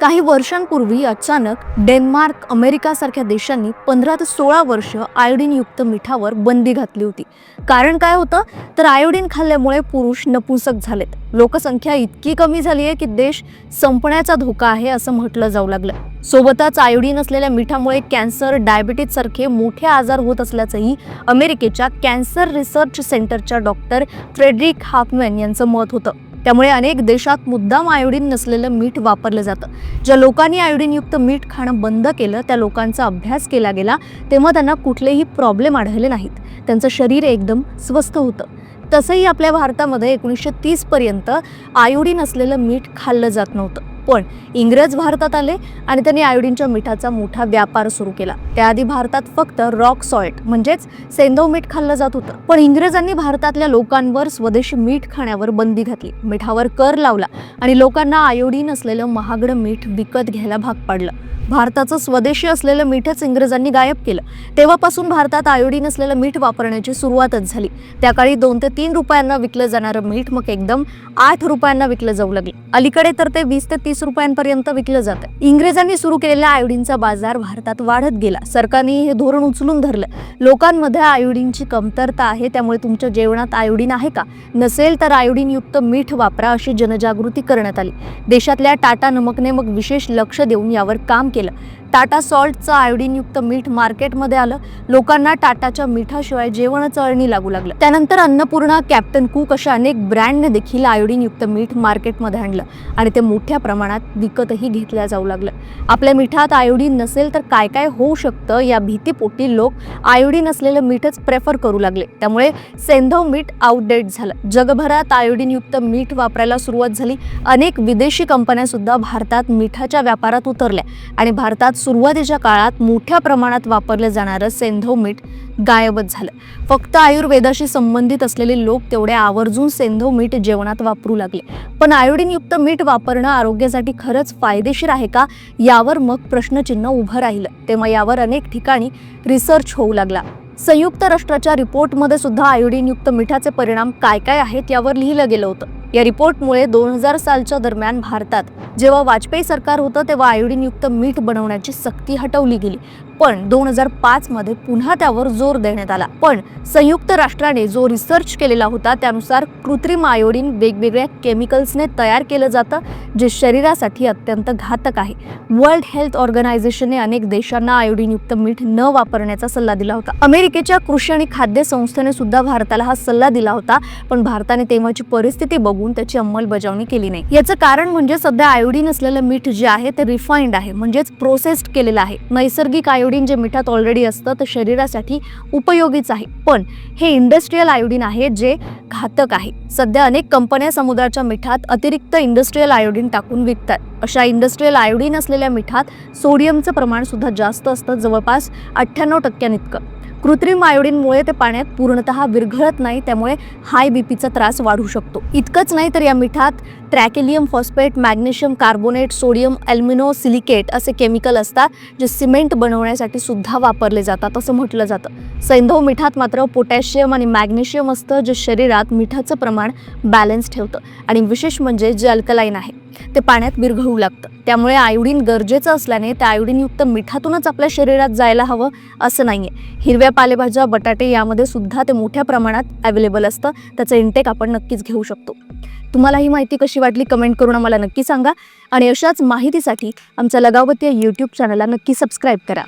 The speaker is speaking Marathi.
काही वर्षांपूर्वी अचानक डेन्मार्क अमेरिकासारख्या देशांनी पंधरा ते सोळा वर्ष आयोडीनयुक्त मिठावर बंदी घातली होती. कारण काय होतं? तर आयोडीन खाल्ल्यामुळे पुरुष नपुंसक झालेत. लोकसंख्या इतकी कमी झाली आहे की देश संपण्याचा धोका आहे असं म्हटलं जाऊ लागलं. सोबतच आयोडीन असलेल्या मिठामुळे कॅन्सर डायबिटीज सारखे मोठे आजार होत असल्याचंही अमेरिकेच्या कॅन्सर रिसर्च सेंटरच्या डॉक्टर फ्रेडरिक हाफमॅन यांचं मत होतं. त्यामुळे अनेक देशात मुद्दाम आयोडीन नसलेलं मीठ वापरलं जातं. ज्या लोकांनी आयोडीनयुक्त मीठ खाणं बंद केलं त्या लोकांचा अभ्यास केला गेला तेव्हा त्यांना कुठलेही प्रॉब्लेम आढळले नाहीत. त्यांचं शरीर एकदम स्वस्थ होतं. तसंही आपल्या भारतामध्ये एकोणीसशे तीसपर्यंत आयोडीन असलेलं मीठ खाल्लं जात नव्हतं. पण इंग्रज भारतात आले आणि त्यांनी आयोडीनच्या मिठाचा मोठा व्यापार सुरू केला. त्याआधी भारतात फक्त रॉक सॉल्ट म्हणजेच सेंधव मीठ खाल्लं जात होतं. पण इंग्रजांनी भारतातल्या लोकांवर स्वदेशी मीठ खाण्यावर बंदी घातली. मिठावर कर लावला आणि लोकांना आयोडीन असलेलं महागडं मीठ विकत घ्यायला भाग पाडलं. भारताचं स्वदेशी असलेलं मीठच इंग्रजांनी गायब केलं. तेव्हापासून भारतात आयोडीन असलेलं मीठ वापरण्याची सुरुवातच झाली. त्या काळी दोन ते तीन रुपयांना विकलं जाणारं मीठ मग एकदम आठ रुपयांना विकलं जाऊ लागलं. अलीकडे तर ते वीस ते तीस रुपयांपर्यंत विकलं जातं. इंग्रजांनी सुरू केलेल्या आयोडीनचा बाजार भारतात वाढत गेला. सरकारने हे धोरण उचलून धरलं. लोकांमध्ये आयोडीनची कमतरता आहे त्यामुळे तुमच्या जेवणात आयोडीन आहे का? नसेल तर आयोडीनयुक्त मीठ वापरा अशी जनजागृती करण्यात आली. देशातल्या टाटा नमकने मग विशेष लक्ष देऊन यावर काम केलं. टाटा सॉल्टचं आयोडीनयुक्त मीठ मार्केटमध्ये आलं. लोकांना टाटाच्या मिठाशिवाय जेवण चळणी लागू लागलं. त्यानंतर अन्नपूर्णा कॅप्टन कुक अशा अनेक ब्रँडने देखील आयोडीनयुक्त मीठ मार्केटमध्ये आणलं आणि ते मोठ्या प्रमाणात विकतही घेतल्या जाऊ लागलं. आपल्या मिठात आयोडीन नसेल तर काय काय होऊ शकतं या भीतीपोटी लोक आयोडीन असलेलं मीठच प्रेफर करू लागले. त्यामुळे सेंधव मीठ आउटडेट झालं. जगभरात आयोडीनयुक्त मीठ वापरायला सुरुवात झाली. अनेक विदेशी कंपन्या सुद्धा भारतात मिठाच्या व्यापारात उतरल्या आणि भारतात सुरुवातीच्या काळात मोठ्या प्रमाणात वापरलं जाणारं सेंधव मीठ गायबच झालं. फक्त आयुर्वेदाशी संबंधित असलेले लोक तेवढे आवर्जून सेंधव मीठ जेवणात वापरू लागले. पण आयोडीनयुक्त मीठ वापरणं आरोग्यासाठी खरंच फायदेशीर आहे का? यावर मग प्रश्नचिन्ह उभं राहिलं. तेव्हा यावर अनेक ठिकाणी रिसर्च होऊ लागला. संयुक्त राष्ट्राच्या रिपोर्टमध्ये सुद्धा आयोडीनयुक्त मिठाचे परिणाम काय काय आहेत यावर लिहिलं गेलं होतं. या रिपोर्टमुळे दोन हजार सालच्या दरम्यान भारतात जेव्हा वाजपेयी सरकार होतं तेव्हा आयोडीनयुक्त मीठ बनवण्याची सक्ती हटवली गेली. पण दोन हजार पाचमध्ये पुन्हा त्यावर जोर देण्यात आला. पण संयुक्त राष्ट्राने जो रिसर्च केलेला होता त्यानुसार कृत्रिम आयोडीन वेगवेगळ्या केमिकल्सने तयार केलं जातं जे शरीरासाठी अत्यंत घातक आहे. वर्ल्ड हेल्थ ऑर्गनायझेशनने अनेक देशांना आयोडीनयुक्त मीठ न वापरण्याचा सल्ला दिला होता. अमेरिकेच्या कृषी आणि खाद्य संस्थेने सुद्धा भारताला हा सल्ला दिला होता पण भारताने तेव्हाची परिस्थिती बघून त्याची अंमलबजावणी केली नाही. याचं कारण म्हणजे सध्या आयोडीन असलेलं मीठ जे आहे ते रिफाईंड आहे म्हणजेच प्रोसेस्ड केलेलं आहे. नैसर्गिक आयोडीन जे मिठात ऑलरेडी असतं ते शरीरासाठी उपयोगीच आहे. पण हे इंडस्ट्रीयल आयोडीन आहे जे घातक आहे. सध्या अनेक कंपन्या समुद्राच्या मिठात अतिरिक्त इंडस्ट्रीयल आयोडीन टाकून विकतात. अशा इंडस्ट्रीयल आयोडीन असलेल्या मिठात सोडियमचं प्रमाण सुद्धा जास्त असतं जवळपास अठ्ठ्याण्णव टक्क्यानितकं कृत्रिम आयोडीनमुळे ते पाण्यात पूर्णतः विरघळत नाही त्यामुळे हाय बी पीचा त्रास वाढू शकतो. इतकंच नाही तर या मिठात tricalcium phosphate magnesium carbonate sodium alumino silicate असे केमिकल असतात जे सिमेंट बनवण्यासाठी सुद्धा वापरले जातात असं म्हटलं जातं. सैंधव मिठात मात्र पोटॅशियम आणि मॅग्नेशियम असतं जे शरीरात मिठाचं प्रमाण बॅलन्स ठेवतं. आणि विशेष म्हणजे जे अल्कलाईन आहे ते पाण्यात विरघळू लागतं. त्यामुळे आयोडीन गरजेचं असल्याने त्या आयोडीनयुक्त मिठातूनच आपल्या शरीरात जायला हवं असं नाही आहे हिरव्या पालेभाज्या बटाटे यामध्ये सुद्धा ते मोठ्या प्रमाणात अवेलेबल असतं. त्याचं इंटेक आपण नक्कीच घेऊ शकतो. तुम्हाला ही माहिती कशी वाटली कमेंट करून आम्हाला नक्की सांगा. आणि अशाच माहितीसाठी आमच्या लगावती या यूट्यूब चॅनलला नक्की सबस्क्राईब करा.